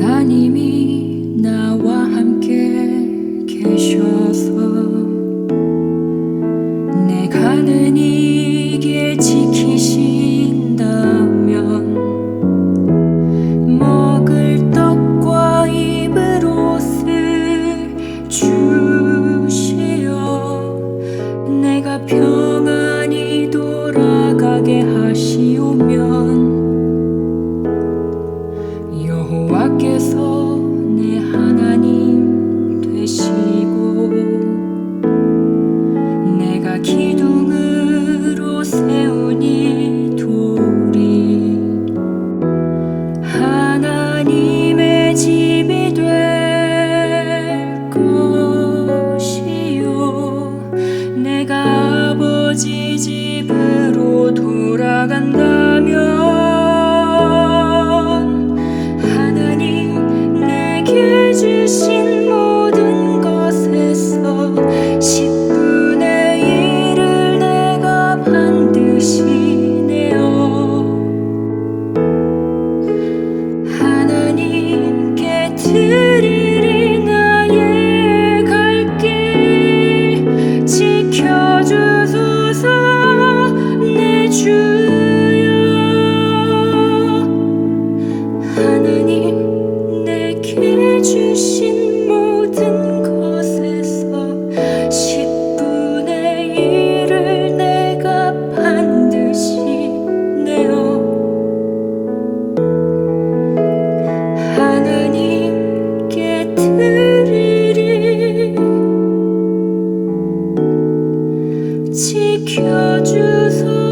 하나님이 나와 함께 계셔서 내 가 는 이 길 지키신다 집이 될 것이요. 내가 아버지 집으로 돌아간다면 하나님 내게 주신 드리리 나의 갈길 지켜주소서 내 주여. 하나님 내게 주신 지켜주소서